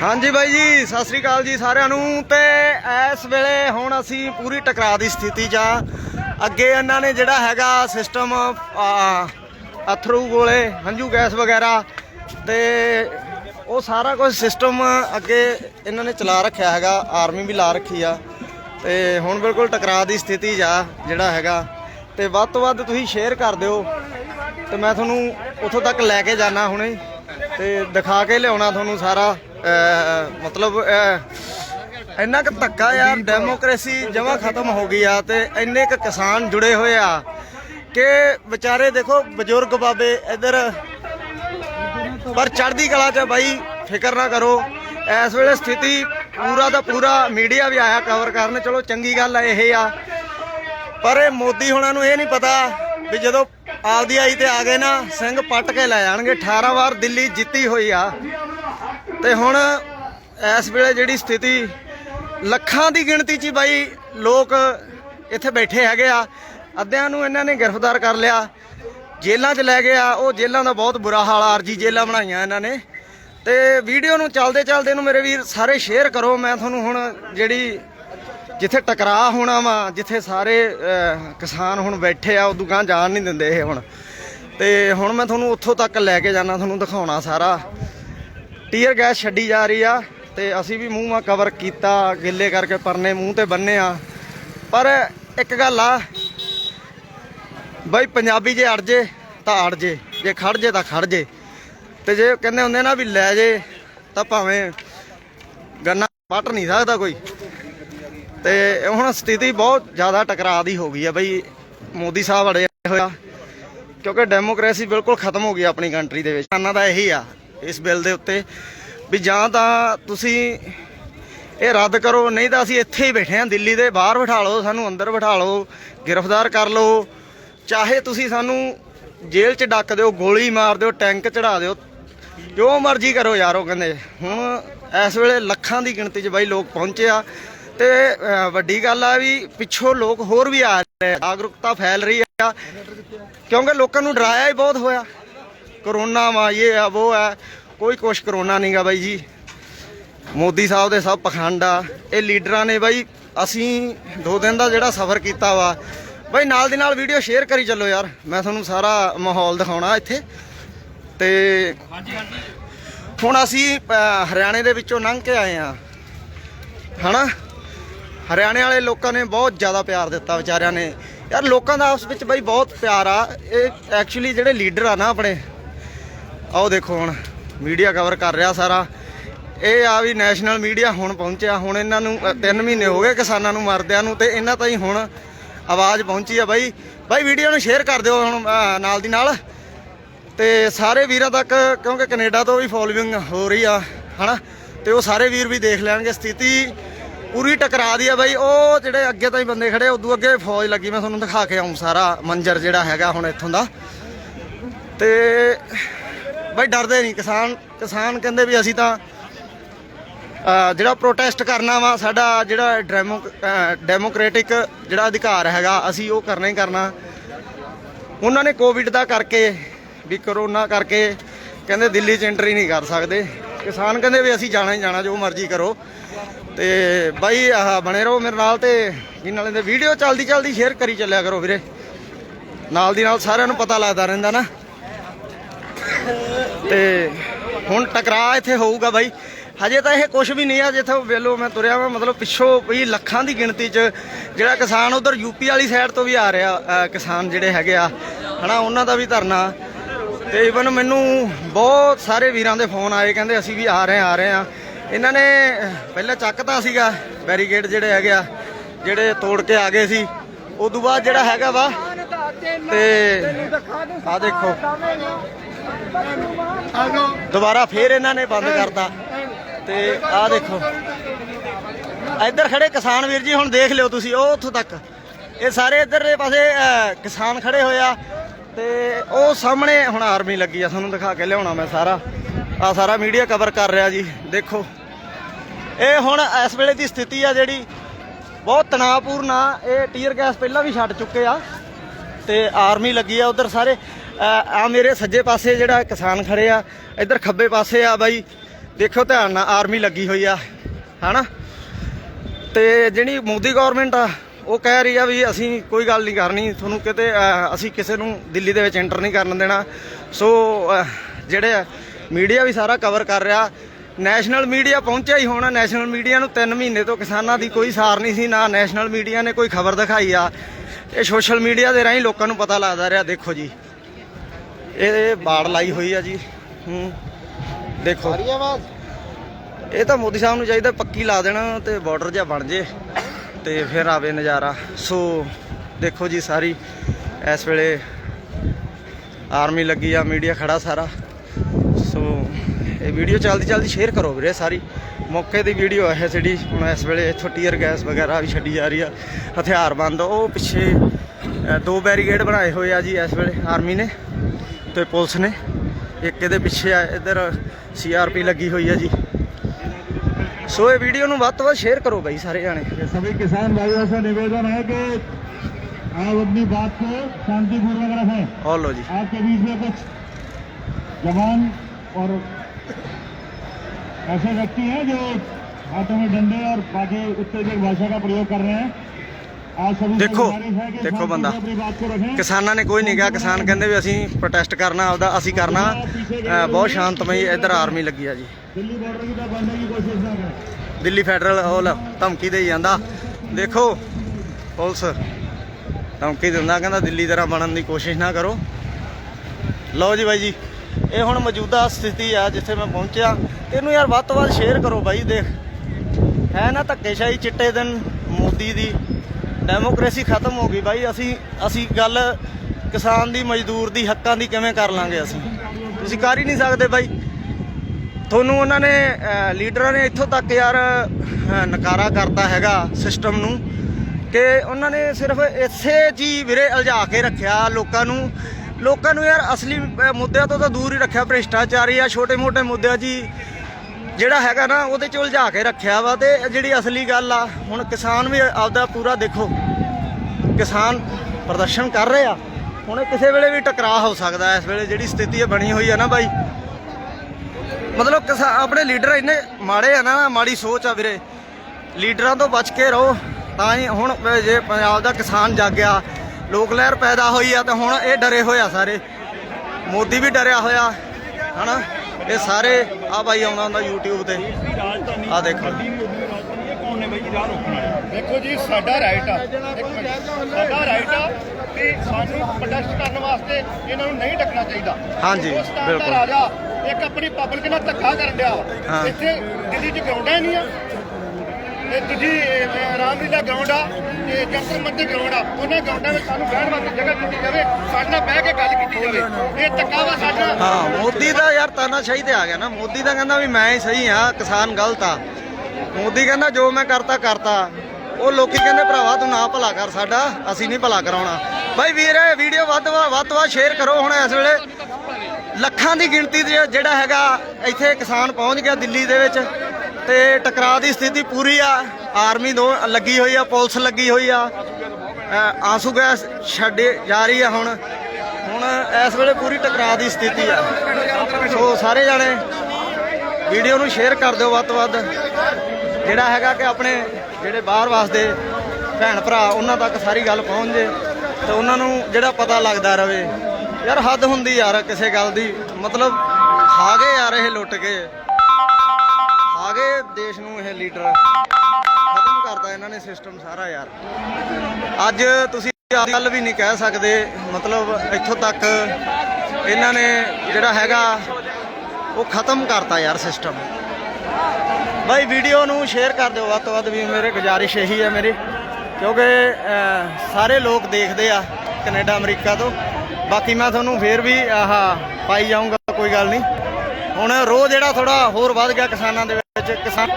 ਹਾਂਜੀ ਬਾਈ ਜੀ, ਸਤਿ ਸ੍ਰੀ ਅਕਾਲ ਜੀ ਸਾਰਿਆਂ ਨੂੰ। ਤੇ ਇਸ ਵੇਲੇ ਹੁਣ ਅਸੀਂ ਪੂਰੀ ਟਕਰਾਅ ਦੀ ਸਥਿਤੀ 'ਚ ਆ ਅੱਗੇ ਇਹਨਾਂ ਨੇ ਜਿਹੜਾ ਹੈਗਾ ਸਿਸਟਮ ਅਥਰੂ ਗੋਲੇ, ਹੰਝੂ ਗੈਸ ਵਗੈਰਾ ਤੇ ਉਹ ਸਾਰਾ ਕੁਝ ਸਿਸਟਮ ਅੱਗੇ ਇਹਨਾਂ ਨੇ ਚਲਾ ਰੱਖਿਆ ਹੈਗਾ ਆਰਮੀ ਵੀ ਲਾ ਰੱਖੀ ਆ। ਤੇ ਹੁਣ ਬਿਲਕੁਲ ਟਕਰਾਅ ਦੀ ਸਥਿਤੀ 'ਚ ਆ ਜਿਹੜਾ ਹੈਗਾ। ਤੇ ਵੱਧ ਤੋਂ ਵੱਧ ਤੁਸੀਂ ਸ਼ੇਅਰ ਕਰ ਦਿਓ। ਤੇ ਮੈਂ ਤੁਹਾਨੂੰ ਉੱਥੋਂ ਤੱਕ ਲੈ ਕੇ ਜਾਣਾ ਹੁਣੇ। ਤੇ ਦਿਖਾ ਕੇ ਲਿਆਉਣਾ ਤੁਹਾਨੂੰ ਸਾਰਾ। ਮਤਲਬ ਇੰਨਾ ਕੁ ਧੱਕਾ ਯਾਰ ਡੈਮੋਕ੍ਰੇਸੀ ਜਮਾ ਖਤਮ ਹੋ ਗਈ ਆ ਤੇ ਇੰਨੇ ਕੁ ਕਿਸਾਨ ਜੁੜੇ ਹੋਏ ਆ ਕਿ ਵਿਚਾਰੇ ਦੇਖੋ ਬਜ਼ੁਰਗ ਬਾਬੇ ਇੱਧਰ ਪਰ ਚੜ੍ਹਦੀ ਕਲਾ 'ਚ ਬਾਈ ਫਿਕਰ ਨਾ ਕਰੋ। ਇਸ ਵੇਲੇ ਸਥਿਤੀ ਪੂਰਾ ਦਾ ਪੂਰਾ ਮੀਡੀਆ ਵੀ ਆਇਆ ਕਵਰ ਕਰਨ ਚਲੋ ਚੰਗੀ ਗੱਲ ਆ ਇਹ ਆ। ਪਰ ਇਹ ਮੋਦੀ ਹੁਣਾਂ ਨੂੰ ਇਹ ਨਹੀਂ ਪਤਾ ਵੀ ਜਦੋਂ ਆਪਦੀ ਆਈ ਤੇ ਆ ਗਏ ਨਾ ਸਿੰਘ ਪੱਟ ਕੇ ਲੈ ਜਾਣਗੇ 18 ਵਾਰ ਦਿੱਲੀ ਜਿੱਤੀ ਹੋਈ ਆ। ਤੇ ਹੁਣ ਇਸ ਵੇਲੇ ਜਿਹੜੀ ਸਥਿਤੀ, ਲੱਖਾਂ ਦੀ ਗਿਣਤੀ 'ਚ ਬਾਈ ਲੋਕ ਇੱਥੇ ਬੈਠੇ ਹੈਗੇ ਆ। ਅੱਧਿਆਂ ਨੂੰ ਇਹਨਾਂ ਨੇ ਗ੍ਰਿਫਤਾਰ ਕਰ ਲਿਆ। ਜੇਲ੍ਹਾਂ 'ਚ ਲੈ ਗਏ ਆ। ਉਹ ਜੇਲ੍ਹਾਂ ਦਾ ਬਹੁਤ ਬੁਰਾ ਹਾਲ ਆ। ਆਰਜੀ ਜੇਲ੍ਹਾਂ ਬਣਾਈਆਂ ਇਹਨਾਂ ਨੇ। ਤੇ ਵੀਡੀਓ ਨੂੰ ਚੱਲਦੇ ਚੱਲਦੇ ਨੂੰ ਮੇਰੇ ਵੀਰ ਸਾਰੇ ਸ਼ੇਅਰ ਕਰੋ। ਮੈਂ ਤੁਹਾਨੂੰ ਹੁਣ ਜਿਹੜੀ ਜਿੱਥੇ ਟਕਰਾਅ ਹੋਣਾ ਵਾ, ਜਿੱਥੇ ਸਾਰੇ ਕਿਸਾਨ ਹੁਣ ਬੈਠੇ ਆ ਉਦੋਂ ਗਾਂ ਜਾਣ ਨਹੀਂ ਦਿੰਦੇ ਇਹ ਹੁਣ। ਤੇ ਹੁਣ ਮੈਂ ਤੁਹਾਨੂੰ ਉੱਥੋਂ ਤੱਕ ਲੈ ਕੇ ਜਾਣਾ ਤੁਹਾਨੂੰ ਦਿਖਾਉਣਾ ਸਾਰਾ। ਟੀਅਰ ਗੈਸ ਛੱਡੀ ਜਾ ਰਹੀ ਆ ਤੇ ਅਸੀਂ ਵੀ ਮੂੰਹ ਮਾ ਕਵਰ ਕੀਤਾ, ਗਿੱਲੇ ਕਰਕੇ ਪਰਨੇ ਮੂੰਹ ਤੇ ਬੰਨੇ ਆ। ਪਰ ਇੱਕ ਗੱਲ ਆ, ਬਈ ਪੰਜਾਬੀ ਜੇ ਅੜ ਜੇ, ਤਾਂ ਅੜ ਜੇ ਜੇ ਖੜ ਜੇ ਤਾਂ ਖੜ ਜੇ। ਤੇ ਜੇ ਕਹਿੰਦੇ ਹੁੰਦੇ ਨਾ ਵੀ ਲੈ ਜੇ, ਤਾਂ ਭਾਵੇਂ ਗੰਨਾ ਪੱਟ ਨਹੀਂ ਸਕਦਾ ਕੋਈ। ਤੇ ਹੁਣ ਸਥਿਤੀ ਬਹੁਤ ਜ਼ਿਆਦਾ ਟਕਰਾਅ ਦੀ ਹੋ ਗਈ ਆ ਬਈ, ਮੋਦੀ ਸਾਹਿਬ ਅੜੇ ਹੋਇਆ ਕਿਉਂਕਿ ਡੈਮੋਕ੍ਰੇਸੀ ਬਿਲਕੁਲ ਖਤਮ ਹੋ ਗਈ ਆਪਣੀ ਕੰਟਰੀ ਦੇ ਵਿੱਚ। ਇਹਨਾਂ ਦਾ ਇਹੀ ਆ। ਇਸ ਬਿੱਲ ਦੇ ਉੱਤੇ ਵੀ ਜਾਂ ਤਾਂ ਤੁਸੀਂ ਇਹ ਰੱਦ ਕਰੋ, ਨਹੀਂ ਤਾਂ ਅਸੀਂ ਇੱਥੇ ਹੀ ਬੈਠੇ ਹਾਂ, ਦਿੱਲੀ ਦੇ ਬਾਹਰ ਬਿਠਾ ਲਓ, ਸਾਨੂੰ ਅੰਦਰ ਬਿਠਾ ਲਓ, ਗ੍ਰਿਫਤਾਰ ਕਰ ਲਓ। ਚਾਹੇ ਤੁਸੀਂ ਸਾਨੂੰ ਜੇਲ੍ਹ 'ਚ ਡੱਕ ਦਿਓ, ਗੋਲੀ ਮਾਰ ਦਿਓ, ਟੈਂਕ ਚੜਾ ਦਿਓ, ਜੋ ਮਰਜ਼ੀ ਕਰੋ ਯਾਰ ਉਹ ਕਹਿੰਦੇ। ਹੁਣ ਇਸ ਵੇਲੇ ਲੱਖਾਂ ਦੀ ਗਿਣਤੀ 'ਚ ਬਾਈ ਲੋਕ ਪਹੁੰਚੇ ਆ ਤੇ ਵੱਡੀ ਗੱਲ ਆ ਵੀ ਪਿੱਛੋਂ ਲੋਕ ਹੋਰ ਵੀ ਆ ਰਹੇ ਜਾਗਰੂਕਤਾ ਫੈਲ ਰਹੀ ਆ। ਕਿਉਂਕਿ ਲੋਕਾਂ ਨੂੰ ਡਰਾਇਆ ਹੀ ਬਹੁਤ ਹੋਇਆ। ਕਰੋਨਾ ਵਾ, ਇਹ ਆ, ਉਹ ਆ। ਕੋਈ ਕੁਛ ਕਰੋਨਾ ਨਹੀਂਗਾ ਬਾਈ ਜੀ। ਮੋਦੀ ਸਾਹਿਬ ਦੇ ਸਭ ਪਖੰਡ ਆ। ਇਹ ਲੀਡਰਾਂ ਨੇ ਬਾਈ, ਅਸੀਂ ਦੋ ਦਿਨ ਦਾ ਜਿਹੜਾ ਸਫ਼ਰ ਕੀਤਾ ਵਾ, ਬਾਈ ਨਾਲ ਦੀ ਨਾਲ ਵੀਡੀਓ ਸ਼ੇਅਰ ਕਰੀ ਚੱਲੋ ਯਾਰ। ਮੈਂ ਤੁਹਾਨੂੰ ਸਾਰਾ ਮਾਹੌਲ ਦਿਖਾਉਣਾ ਇੱਥੇ। ਤੇ ਹੁਣ ਅਸੀਂ ਹਰਿਆਣੇ ਦੇ ਵਿੱਚੋਂ ਲੰਘ ਕੇ ਆਏ ਆ। ਹਨਾ? ਹਰਿਆਣੇ ਵਾਲੇ ਲੋਕਾਂ ਨੇ ਬਹੁਤ ਜ਼ਿਆਦਾ ਪਿਆਰ ਦਿੱਤਾ ਵਿਚਾਰਿਆਂ ਨੇ। ਯਾਰ ਲੋਕਾਂ ਦਾ ਆਪਸ ਵਿੱਚ ਬਾਈ ਬਹੁਤ ਪਿਆਰ ਆ। ਇਹ ਐਕਚੁਅਲੀ ਜਿਹੜੇ ਲੀਡਰ ਆ ਨਾ ਆਪਣੇ ਆਓ ਦੇਖੋ ਹੁਣ ਮੀਡੀਆ ਕਵਰ ਕਰ ਰਿਹਾ ਸਾਰਾ। ਇਹ ਆ ਵੀ ਨੈਸ਼ਨਲ ਮੀਡੀਆ ਹੁਣ ਪਹੁੰਚਿਆ। ਹੁਣ ਇਹਨਾਂ ਨੂੰ 3 ਮਹੀਨੇ ਹੋ ਗਏ ਕਿਸਾਨਾਂ ਨੂੰ ਮਰਦਿਆਂ ਨੂੰ ਤੇ ਇਹਨਾਂ ਤਾਈਂ ਹੁਣ ਆਵਾਜ਼ ਪਹੁੰਚੀ ਆ ਬਾਈ। ਬਾਈ ਵੀਡੀਓ ਨੂੰ ਸ਼ੇਅਰ ਕਰ ਦਿਓ ਹੁਣ ਨਾਲ ਦੀ ਨਾਲ। ਤੇ ਸਾਰੇ ਵੀਰਾਂ ਤੱਕ, ਕਿਉਂਕਿ ਕੈਨੇਡਾ ਤੋਂ ਵੀ ਫੋਲੋਇੰਗ ਹੋ ਰਹੀ ਆ, ਹਨਾ? ਤੇ ਉਹ ਸਾਰੇ ਵੀਰ ਵੀ ਦੇਖ ਲੈਣਗੇ, ਸਥਿਤੀ ਪੂਰੀ ਟਕਰਾ ਦੀ ਆ ਬਾਈ। ਉਹ ਜਿਹੜੇ ਅੱਗੇ ਤਾਂ ਹੀ ਬੰਦੇ ਖੜੇ, ਉਦੋਂ ਅੱਗੇ ਫੌਜ ਲੱਗੀ, ਮੈਂ ਤੁਹਾਨੂੰ ਦਿਖਾ ਕੇ ਆਉਂ ਸਾਰਾ ਮੰਜ਼ਰ ਜਿਹੜਾ ਹੈਗਾ ਹੁਣ ਇੱਥੋਂ ਦਾ। ਤੇ ਬਾਈ ਡਰਦੇ ਨਹੀਂ। ਕਿਸਾਨ ਕਿਸਾਨ ਕਹਿੰਦੇ ਵੀ ਅਸੀਂ ਤਾਂ ਜਿਹੜਾ ਪ੍ਰੋਟੈਸਟ ਕਰਨਾ ਵਾ, ਸਾਡਾ ਜਿਹੜਾ ਡੈਮੋ ਅਹ ਡੈਮੋਕ੍ਰੈਟਿਕ ਜਿਹੜਾ ਅਧਿਕਾਰ ਹੈਗਾ, ਅਸੀਂ ਉਹ ਕਰਨਾ ਹੀ ਕਰਨਾ। ਉਹਨਾਂ ਨੇ ਕੋਵਿਡ ਦਾ ਕਰਕੇ, ਵੀ ਕਰੋਨਾ ਕਰਕੇ ਕਹਿੰਦੇ ਦਿੱਲੀ 'ਚ ਐਂਟਰੀ ਨਹੀਂ ਕਰ ਸਕਦੇ। ਕਿਸਾਨ ਕਹਿੰਦੇ ਵੀ ਅਸੀਂ ਜਾਣਾ ਹੀ ਜਾਣਾ, ਜੋ ਮਰਜ਼ੀ ਕਰੋ। ਤੇ ਬਾਈ ਆਹ ਬਣੇ ਰਹੋ ਮੇਰੇ ਨਾਲ ਤੇ ਕੀ ਨਾਲੇ ਦੇ ਵੀਡੀਓ ਚੱਲਦੀ ਚੱਲਦੀ ਸ਼ੇਅਰ ਕਰੀ ਚੱਲਿਆ ਕਰੋ ਵੀਰੇ। ਨਾਲ ਦੀ ਨਾਲ ਸਾਰਿਆਂ ਨੂੰ ਪਤਾ ਲੱਗਦਾ ਰਹਿੰਦਾ ਨਾ। ਤੇ ਹੁਣ ਟਕਰਾਅ ਇੱਥੇ ਹੋਊਗਾ ਬਾਈ। ਹਜੇ ਤਾਂ ਇਹ ਕੁਝ ਵੀ ਨਹੀਂ ਆ, ਜਿੱਥੇ ਵੇਲੋ ਮੈਂ ਤੁਰਿਆ ਵਾਂ, ਮਤਲਬ ਪਿੱਛੋਂ ਵੀ ਲੱਖਾਂ ਦੀ ਗਿਣਤੀ 'ਚ ਜਿਹੜਾ ਕਿਸਾਨ ਉਧਰ ਯੂਪੀ ਵਾਲੀ ਸਾਈਡ ਤੋਂ ਵੀ ਆ ਰਿਹਾ ਕਿਸਾਨ ਜਿਹੜੇ ਹੈਗੇ ਆ, ਹਨਾ, ਉਹਨਾਂ ਦਾ ਵੀ ਧਰਨਾ। ਤੇ ਇਵਨ ਮੈਨੂੰ ਬਹੁਤ ਸਾਰੇ ਵੀਰਾਂ ਦੇ ਫੋਨ ਆਏ, ਕਹਿੰਦੇ ਅਸੀਂ ਵੀ ਆ ਰਹੇ ਆ ਆ ਰਹੇ ਆ ਇਹਨਾਂ ਨੇ ਪਹਿਲਾਂ ਚੱਕਤਾ ਸੀਗਾ ਬੈਰੀਕੇਡ ਜਿਹੜੇ ਹੈਗੇ ਆ, ਜਿਹੜੇ ਤੋੜ ਕੇ ਆ ਗਏ ਸੀ। ਉਸ ਤੋਂ ਬਾਅਦ ਜਿਹੜਾ ਹੈਗਾ ਵਾ, ਤੇ ਆ ਦੇਖੋ। ਦੁਬਾਰਾ ਫੇਰ ਇਹਨਾਂ ਨੇ ਬੰਦ ਕਰਤਾ। ਤੇ ਆਹ ਦੇਖੋ। ਇੱਧਰ ਖੜੇ ਕਿਸਾਨ ਵੀਰ ਜੀ, ਹੁਣ ਦੇਖ ਲਿਓ ਤੁਸੀਂ, ਉਹ ਉੱਥੋਂ ਤੱਕ। ਇਹ ਸਾਰੇ ਇੱਧਰ ਪਾਸੇ ਕਿਸਾਨ ਖੜੇ ਹੋਏ ਆ। ਤੇ ਉਹ ਸਾਹਮਣੇ ਹੁਣ ਆਰਮੀ ਲੱਗੀ ਆ, ਤੁਹਾਨੂੰ ਦਿਖਾ ਕੇ ਲਿਆਉਣਾ ਮੈਂ ਸਾਰਾ। ਆ ਸਾਰਾ ਮੀਡੀਆ ਕਵਰ ਕਰ ਰਿਹਾ ਜੀ, ਦੇਖੋ। ਇਹ ਹੁਣ ਇਸ ਵੇਲੇ ਦੀ ਸਥਿਤੀ ਆ ਜਿਹੜੀ ਬਹੁਤ ਤਣਾਅਪੂਰਨ ਆ। ਇਹ ਟੀਅਰ ਗੈਸ ਪਹਿਲਾਂ ਵੀ ਛੱਡ ਚੁੱਕੇ ਆ। ਤੇ ਆਰਮੀ ਲੱਗੀ ਆ ਉਧਰ ਸਾਰੇ। ਆ ਮੇਰੇ ਸੱਜੇ ਪਾਸੇ ਜਿਹੜਾ ਕਿਸਾਨ ਖੜੇ ਆ ਇੱਧਰ ਖੱਬੇ ਪਾਸੇ ਆ ਬਾਈ। ਦੇਖਿਓ ਧਿਆਨ ਨਾਲ ਆਰਮੀ ਲੱਗੀ ਹੋਈ ਆ ਹਨਾ? ਤੇ ਜਿਹੜੀ ਮੋਦੀ ਗਵਰਨਮੈਂਟ ਆ ਉਹ ਕਹਿ ਰਹੀ ਆ ਵੀ ਅਸੀਂ ਕੋਈ ਗੱਲ ਨਹੀਂ ਕਰਨੀ ਤੁਹਾਨੂੰ ਕਿਤੇ ਅਸੀਂ ਕਿਸੇ ਨੂੰ ਦਿੱਲੀ ਦੇ ਵਿੱਚ ਐਂਟਰ ਨਹੀਂ ਕਰਨ ਦੇਣਾ। ਸੋ ਅਹ, ਜਿਹੜੇ ਮੀਡੀਆ ਵੀ ਸਾਰਾ ਕਵਰ ਕਰ ਰਿਹਾ। ਨੈਸ਼ਨਲ ਮੀਡੀਆ ਪਹੁੰਚਿਆ ਹੀ ਹੋਣਾ ਨੈਸ਼ਨਲ ਮੀਡੀਆ ਨੂੰ 3 ਮਹੀਨੇ ਤੋਂ ਕਿਸਾਨਾਂ ਦੀ ਕੋਈ ਸਾਰ ਨਹੀਂ ਸੀ ਨਾ ਨੈਸ਼ਨਲ ਮੀਡੀਆ ਨੇ ਕੋਈ ਖਬਰ ਦਿਖਾਈ ਆ। ਇਹ ਸੋਸ਼ਲ ਮੀਡੀਆ ਦੇ ਰਾਹੀਂ ਲੋਕਾਂ ਨੂੰ ਪਤਾ ਲੱਗਦਾ ਰਿਹਾ ਦੇਖੋ ਜੀ। ਇਹ ਬਾੜ ਲਾਈ ਹੋਈ ਆ ਜੀ। ਹੂੰ। ਦੇਖੋ। ਇਹ ਤਾਂ ਮੋਦੀ ਸਾਹਿਬ ਨੂੰ ਚਾਹੀਦਾ ਪੱਕੀ ਲਾ ਦੇਣ ਤੇ ਬਾਰਡਰ ਜਿਹਾ ਬਣ ਜੇ ਤੇ ਫਿਰ ਆਵੇ ਨਜ਼ਾਰਾ। ਸੋ ਦੇਖੋ ਜੀ ਸਾਰੀ। ਇਸ ਵੇਲੇ ਆਰਮੀ ਲੱਗੀ ਆ ਮੀਡੀਆ ਖੜਾ ਸਾਰਾ। ਸੋ ਇਹ ਵੀਡੀਓ ਜਲਦੀ ਜਲਦੀ ਸ਼ੇਅਰ ਕਰੋ ਵੀਰੇ ਸਾਰੀ। ਮੌਕੇ ਦੀ ਵੀਡੀਓ ਹੈ ਜਿਹੜੀ। ਹੁਣ ਇਸ ਵੇਲੇ ਇੱਥੋਂ ਟੀਅਰ ਗੈਸ ਵਗੈਰਾ ਵੀ ਛੱਡੀ ਜਾ ਰਹੀ ਆ। ਹਥਿਆਰ ਬੰਦ। ਉਹ ਪਿੱਛੇ ਦੋ ਬੈਰੀਗੇਡ ਬਣਾਏ ਹੋਏ ਆ ਜੀ ਇਸ ਵੇਲੇ ਆਰਮੀ ਨੇ। ਤੇ ਪੁਲਿਸ ਨੇ ਇੱਕ ਇਹਦੇ ਪਿੱਛੇ ਆ ਇੱਧਰ ਸੀਆਰਪੀ ਲੱਗੀ ਹੋਈ ਆ ਜੀ ਸੋ ਇਹ ਵੀਡੀਓ ਨੂੰ ਵੱਧ ਤੋਂ ਵੱਧ ਸ਼ੇਅਰ ਕਰੋ ਬਾਈ ਸਾਰੇ ਜਾਣੇ ये सभी किसान भाइयों से निवेदन है कि आप अपनी बात को शांतिपूर्वक रखें ਆਹ ਲਓ ਜੀ आपके बीच में कुछ जवान और ऐसे व्यक्ति हैं जो हाथों में डंडे और बाकी उत्तेजक भाषा का प्रयोग कर रहे हैं ਦੇਖੋ ਦੇਖੋ ਬੰਦਾ। ਕਿਸਾਨਾਂ ਨੇ ਕੋਈ ਨਹੀਂ ਕਿਹਾ। ਕਿਸਾਨ ਕਹਿੰਦੇ ਵੀ ਅਸੀਂ ਪ੍ਰੋਟੈਸਟ ਕਰਨਾ, ਆਪਦਾ ਅਸੀਂ ਕਰਨਾ। ਬਹੁਤ ਸ਼ਾਂਤਮਈ ਇਧਰ ਆਰਮੀ ਲੱਗੀ ਆ ਜੀ। ਦਿੱਲੀ ਫੈਡਰਲ ਹੌਲ ਧਮਕੀ ਦੇਈ ਜਾਂਦਾ। ਦੇਖੋ, ਪੁਲਿਸ ਧਮਕੀ ਦਿੰਦਾ, ਕਹਿੰਦਾ ਦਿੱਲੀ ਤਰ੍ਹਾਂ ਬਣਨ ਦੀ ਕੋਸ਼ਿਸ਼ ਨਾ ਕਰੋ। ਲਓ ਜੀ ਬਾਈ ਜੀ, ਇਹ ਹੁਣ ਮੌਜੂਦਾ ਸਥਿਤੀ ਆ ਜਿੱਥੇ ਮੈਂ ਪਹੁੰਚਿਆ। ਇਹਨੂੰ ਯਾਰ ਵੱਧ ਤੋਂ ਵੱਧ ਸ਼ੇਅਰ ਕਰੋ ਬਾਈ, ਦੇਖ। ਹੈ ਨਾ ਧੱਕੇਸ਼ਾਹੀ, ਚਿੱਟੇ ਦਿਨ ਮੋਦੀ ਦੀ। ਡੈਮੋਕ੍ਰੇਸੀ ਖਤਮ ਹੋ ਗਈ ਬਾਈ, ਅਸੀਂ ਅਸੀਂ ਗੱਲ ਕਿਸਾਨ ਦੀ, ਮਜ਼ਦੂਰ ਦੀ, ਹੱਕਾਂ ਦੀ ਕਿਵੇਂ ਕਰ ਲਾਂਗੇ ਅਸੀਂ? ਤੁਸੀਂ ਕਰ ਹੀ ਨਹੀਂ ਸਕਦੇ ਬਾਈ। ਤੁਹਾਨੂੰ ਉਹਨਾਂ ਨੇ ਲੀਡਰਾਂ ਨੇ ਇੱਥੋਂ ਤੱਕ ਯਾਰ ਨਕਾਰਾ ਕਰਤਾ ਹੈਗਾ ਸਿਸਟਮ ਨੂੰ ਕਿ ਉਹਨਾਂ ਨੇ ਸਿਰਫ ਇਸੇ ਜੀ ਵੀਰੇ ਉਲਝਾ ਕੇ ਰੱਖਿਆ ਲੋਕਾਂ ਨੂੰ। ਲੋਕਾਂ ਨੂੰ ਯਾਰ ਅਸਲੀ ਮੁੱਦਿਆਂ ਤੋਂ ਤਾਂ ਦੂਰ ਹੀ ਰੱਖਿਆ, ਭ੍ਰਿਸ਼ਟਾਚਾਰੀ ਆ, ਛੋਟੇ-ਮੋਟੇ ਮੁੱਦਿਆਂ ਜੀ ਜਿਹੜਾ ਹੈਗਾ ਨਾ, ਉਹਦੇ ਚ ਉਲਝਾ ਕੇ ਰੱਖਿਆ ਵਾ ਤੇ ਜਿਹੜੀ ਅਸਲੀ ਗੱਲ ਆ, ਹੁਣ ਕਿਸਾਨ ਵੀ ਆਪਦਾ ਪੂਰਾ ਦੇਖੋ, ਕਿਸਾਨ ਪ੍ਰਦਰਸ਼ਨ ਕਰ ਰਹੇ ਆ। ਹੁਣ ਕਿਸੇ ਵੇਲੇ ਵੀ ਟਕਰਾਅ ਹੋ ਸਕਦਾ, ਇਸ ਵੇਲੇ ਜਿਹੜੀ ਸਥਿਤੀ ਹੈ ਬਣੀ ਹੋਈ ਆ ਨਾ ਬਾਈ। ਮਤਲਬ ਕਿਸਾ, ਆਪਣੇ ਲੀਡਰ ਇੰਨੇ ਮਾੜੇ ਆ ਨਾ, ਮਾੜੀ ਸੋਚ ਆ ਵੀਰੇ। ਲੀਡਰਾਂ ਤੋਂ ਬਚ ਕੇ ਰਹੋ, ਤਾਂ ਹੀ ਹੁਣ ਜੇ ਪੰਜਾਬ ਦਾ ਕਿਸਾਨ ਜਾਗਿਆ, ਲੋਕ ਲਹਿਰ ਪੈਦਾ ਹੋਈ ਆ ਤਾਂ ਹੁਣ ਇਹ ਡਰੇ ਹੋਏ ਆ ਸਾਰੇ। ਮੋਦੀ ਵੀ ਡਰਿਆ ਹੋਇਆ, ਹਨਾ? ਇਹ ਸਾਰੇ ਆ ਬਾਈ ਆਉਂਦਾ ਹੁੰਦਾ YouTube ਤੇ ਆ ਦੇਖੋ ਦੇਖੋ ਜੀ ਸਾਡਾ ਰਾਈਟ ਆ ਇੱਕ ਮਿੰਟ ਸਾਡਾ ਰਾਈਟ ਆ ਕਿ ਸਾਨੂੰ ਪ੍ਰੋਟੈਸਟ ਕਰਨ ਵਾਸਤੇ ਇਹਨਾਂ ਨੂੰ ਨਹੀਂ ਡੱਕਣਾ ਚਾਹੀਦਾ ਹਾਂਜੀ, ਉਸ ਬਿਲਕੁਲ। ਰਾਜਾ ਇੱਕ ਆਪਣੀ ਪਬਲਿਕ ਨਾਲ ਧੱਕਾ ਕਰਨ ਡਿਆ ਵਾ। ਹਾਂ। ਇੱਥੇ ਦਿੱਲੀ 'ਚ ਗਰਾਊਂਡਾਂ ਹੀ ਨਹੀਂ ਆ ਤੇ ਦੂਜੀ ਇਹ, ਰਾਮਲੀਲਾ ਗਰਾਊਂਡ ਆ ਤੇ ਜੰਤਰ ਮੰਤਰ ਗਰਾਊਂਡ ਆ। ਉਹਨਾਂ ਗਰਾਊਂਡਾਂ ਵਿੱਚ ਸਾਨੂੰ ਬਹਿਣ ਵਾਸਤੇ ਜਗ੍ਹਾ ਦਿੱਤੀ ਜਾਵੇ ਸਾਡੇ ਨਾਲ ਬਹਿ ਕੇ ਗੱਲ ਕੀਤੀ ਜਾਵੇ। ਇਹ ਧੱਕਾ ਵਾ ਸਾਡਾ। ਹਾਂ ਮੋਦੀ ਦਾ ਯਾਰ ਤਾਨਾਸ਼ਾਹੀ ਤੇ ਆ ਗਿਆ ਨਾ। ਮੋਦੀ ਦਾ ਕਹਿੰਦਾ ਵੀ ਮੈਂ ਹੀ ਸਹੀ ਆ ਕਿਸਾਨ ਗਲਤ ਆ। ਮੋਦੀ ਕਹਿੰਦਾ ਜੋ ਮੈਂ ਕਰਤਾ ਕਰਤਾ। ਉਹ ਲੋਕੀ ਕਹਿੰਦੇ ਭਰਾਵਾ ਤੂੰ ਨਾ ਭਲਾ ਕਰ ਸਾਡਾ ਅਸੀਂ ਨਹੀਂ ਭਲਾ ਕਰਾਉਣਾ। ਬਾਈ ਵੀਰ ਇਹ ਵੀਡੀਓ ਵੱਧ ਤੋਂ ਵੱਧ ਤੋਂ ਵੱਧ ਸ਼ੇਅਰ ਕਰੋ ਹੁਣ ਇਸ ਵੇਲੇ। ਲੱਖਾਂ ਦੀ ਗਿਣਤੀ ਦੇ ਜਿਹੜਾ ਹੈਗਾ ਇੱਥੇ ਕਿਸਾਨ ਪਹੁੰਚ ਗਿਆ ਦਿੱਲੀ ਦੇ ਵਿੱਚ। ਤੇ ਟਕਰਾਅ ਦੀ ਸਥਿਤੀ ਪੂਰੀ ਆ। ਆਰਮੀ ਦੋ ਲੱਗੀ ਹੋਈ ਆ, ਪੁਲਿਸ ਲੱਗੀ ਹੋਈ ਆ। ਆਂਸੂ ਗੈਸ ਛੱਡੇ ਜਾ ਰਹੀ ਆ ਹੁਣ। ਹੁਣ ਇਸ ਵੇਲੇ ਪੂਰੀ ਟਕਰਾਅ ਦੀ ਸਥਿਤੀ ਆ। ਸੋ ਸਾਰੇ ਜਾਣੇ ਵੀਡੀਓ ਨੂੰ ਸ਼ੇਅਰ ਕਰ ਦਿਓ ਵੱਧ ਤੋਂ ਵੱਧ। ਜਿਹੜਾ ਹੈਗਾ ਕਿ ਆਪਣੇ ਜਿਹੜੇ ਬਾਹਰ ਵਾਸਤੇ ਭੈਣ ਭਰਾ, ਉਹਨਾਂ ਤੱਕ ਸਾਰੀ ਗੱਲ ਪਹੁੰਚ ਜੇ ਤੇ ਉਹਨਾਂ ਨੂੰ ਜਿਹੜਾ ਪਤਾ ਲੱਗਦਾ ਰਵੇ। ਯਾਰ ਹੱਦ ਹੁੰਦੀ ਯਾਰ ਕਿਸੇ ਗੱਲ ਦੀ। ਮਤਲਬ ਖਾ ਗਏ ਯਾਰ ਇਹ ਲੁੱਟ ਕੇ। ਦੇਸ਼ ਨੂੰ ਇਹ ਲੀਡਰ ਖਤਮ ਕਰਤਾ ਇਹਨਾਂ ਨੇ ਸਿਸਟਮ ਸਾਰਾ ਯਾਰ। ਅੱਜ ਤੁਸੀਂ ਆਹ ਗੱਲ ਵੀ ਨਹੀਂ ਕਹਿ ਸਕਦੇ, ਮਤਲਬ ਇੱਥੋਂ ਤੱਕ ਇਹਨਾਂ ਨੇ ਜਿਹੜਾ ਹੈਗਾ, ਉਹ ਖਤਮ ਕਰਤਾ ਯਾਰ ਸਿਸਟਮ। ਬਾਈ, ਵੀਡੀਓ ਨੂੰ ਸ਼ੇਅਰ ਕਰ ਦਿਓ ਵੱਧ ਤੋਂ ਵੱਧ ਵੀ ਮੇਰੇ ਗੁਜ਼ਾਰਿਸ਼ ਇਹੀ ਹੈ ਮੇਰੀ, ਕਿਉਂਕਿ ਸਾਰੇ ਲੋਕ ਦੇਖਦੇ ਆ ਕੈਨੇਡਾ, ਅਮਰੀਕਾ ਤੋਂ। ਬਾਕੀ ਮੈਂ ਤੁਹਾਨੂੰ ਫੇਰ ਵੀ ਆਹ ਪਾਈ ਜਾਊਂਗਾ, ਕੋਈ ਗੱਲ ਨਹੀਂ। ਹੁਣ ਰੋਹ ਜਿਹੜਾ ਥੋੜਾ ਹੋਰ ਵੱਧ ਗਿਆ ਕਿਸਾਨਾਂ ਦੇ ਵਿੱਚ ਕਿਸਾਨ